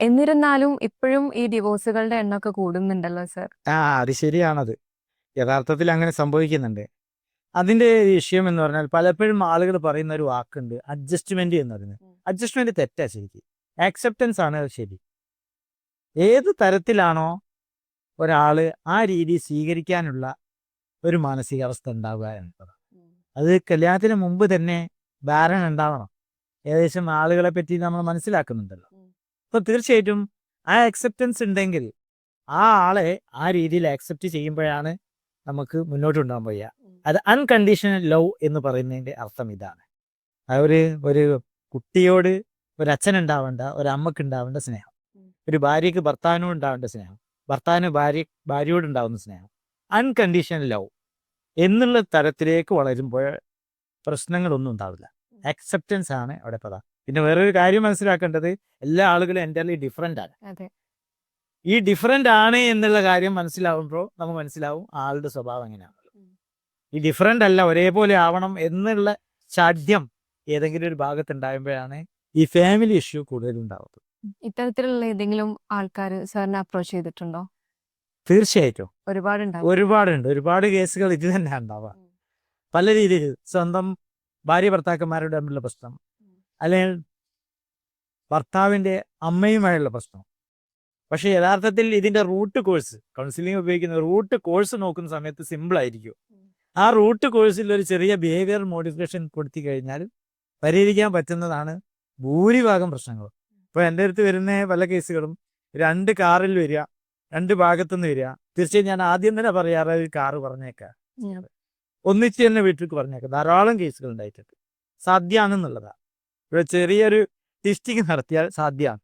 എന്നിരുന്നാലും ഇപ്പോഴും ഈ ഡിവോഴ്സുകളുടെ എണ്ണമൊക്കെ കൂടുന്നുണ്ടല്ലോ സർ. ആ അത് ശരിയാണത്. യഥാർത്ഥത്തിൽ അങ്ങനെ സംഭവിക്കുന്നുണ്ട്. അതിന്റെ വിഷയം എന്ന് പറഞ്ഞാൽ പലപ്പോഴും ആളുകൾ പറയുന്ന ഒരു വാക്കുണ്ട് അഡ്ജസ്റ്റ്മെന്റ് എന്ന് പറയുന്നത് അഡ്ജസ്റ്റ്മെന്റ് തെറ്റാ ശരിക്കും. ആക്സെപ്റ്റൻസ് ആണ് ശരി. ഏത് തരത്തിലാണോ ഒരാൾ ആ രീതി സ്വീകരിക്കാനുള്ള ഒരു മാനസികാവസ്ഥ ഉണ്ടാവുക എന്നുള്ളത് അത് കല്യാണത്തിന് മുമ്പ് തന്നെ ധാരണ ഉണ്ടാവണം. ഏകദേശം ആളുകളെ പറ്റി നമ്മൾ മനസ്സിലാക്കുന്നുണ്ടല്ലോ. ഉം. അപ്പോൾ തീർച്ചയായിട്ടും ആ അക്സെപ്റ്റൻസ് ഉണ്ടെങ്കിൽ ആ ആളെ ആ രീതിയിൽ അക്സെപ്റ്റ് ചെയ്യുമ്പോഴാണ് നമുക്ക് മുന്നോട്ട് കൊണ്ടുപോകാൻ പോയ അത് അൺകണ്ടീഷണൽ ലവ് എന്ന് പറയുന്നതിന്റെ അർത്ഥം ഇതാണ്. ആ ഒരു ഒരു കുട്ടിയോട് ഒരു അച്ഛൻ ഉണ്ടാവേണ്ട ഒരു അമ്മയ്ക്ക് ഉണ്ടാവേണ്ട സ്നേഹം. ഒരു ഭാര്യക്ക് ഭർത്താവിനോട് ഉണ്ടാവേണ്ട സ്നേഹം. ഭർത്താവിന് ഭാര്യ ഭാര്യയോട് ഉണ്ടാവുന്ന സ്നേഹം. അൺകണ്ടീഷണൽ ലവ് എന്നുള്ള തരത്തിലേക്ക് വളരുമ്പോൾ പ്രശ്നങ്ങളൊന്നും ഉണ്ടാവില്ല. അക്സെപ്റ്റൻസ് ആണ് അവിടെ പ്രധാനം. പിന്നെ വേറൊരു കാര്യം മനസ്സിലാക്കേണ്ടത് എല്ലാ ആളുകളും എന്റർലി ഡിഫറെന്റ് ആണ്. ഈ ഡിഫറെന്റ് ആണ് എന്നുള്ള കാര്യം മനസ്സിലാവുമ്പോൾ നമുക്ക് മനസ്സിലാവും ആളുടെ സ്വഭാവം എങ്ങനെയാണ്. ഈ ഡിഫറെന്റ് അല്ല ഒരേപോലെ ആവണം എന്നുള്ള സാധ്യം ഏതെങ്കിലും ഒരു ഭാഗത്ത് ഉണ്ടാകുമ്പോഴാണ് ഈ ഫാമിലി ഇഷ്യൂ കൂടുതൽ ഉണ്ടാവുന്നത്. ഇത്തരത്തിലുള്ള ഏതെങ്കിലും ആൾക്കാർ സാറിനെ അപ്രോച്ച് ചെയ്തിട്ടുണ്ടോ? തീർച്ചയായിട്ടും. ഒരുപാട് ഒരുപാടുണ്ട്. ഒരുപാട് കേസുകൾ ഇത് തന്നെ ഉണ്ടാവുക. പല രീതിയിൽ സ്വന്തം ഭാര്യ ഭർത്താക്കന്മാരുടെ തമ്മിലുള്ള പ്രശ്നം അല്ലെങ്കിൽ ഭർത്താവിന്റെ അമ്മയുമായുള്ള പ്രശ്നം. പക്ഷേ യഥാർത്ഥത്തിൽ ഇതിന്റെ റൂട്ട് കോഴ്സ് കൗൺസിലിംഗ് ഉപയോഗിക്കുന്ന റൂട്ട് കോഴ്സ് നോക്കുന്ന സമയത്ത് സിമ്പിൾ ആയിരിക്കും. ആ റൂട്ട് കോഴ്സിൽ ഒരു ചെറിയ ബിഹേവിയർ മോഡിഫിക്കേഷൻ കൊടുത്തി കഴിഞ്ഞാൽ പരിഹരിക്കാൻ പറ്റുന്നതാണ് ഭൂരിഭാഗം പ്രശ്നങ്ങൾ ഇപ്പോൾ എന്റെ അടുത്ത് വരുന്ന പല കേസുകളും രണ്ട് കാറിൽ വരിക രണ്ട് ഭാഗത്തുനിന്ന് വരിക. തീർച്ചയായും ഞാൻ ആദ്യം തന്നെ പറയാറ് കാർ കാറ് പറഞ്ഞേക്കാം. ഒന്നിച്ച് തന്നെ വീട്ടിലേക്ക് പറഞ്ഞേക്കാം. ധാരാളം കേസുകൾ ഉണ്ടായിട്ടുണ്ട്. സാധ്യമാണെന്നുള്ളതാണ് ഇവിടെ ചെറിയൊരു ടിസ്റ്റിങ് നടത്തിയാൽ സാധ്യമാണ്.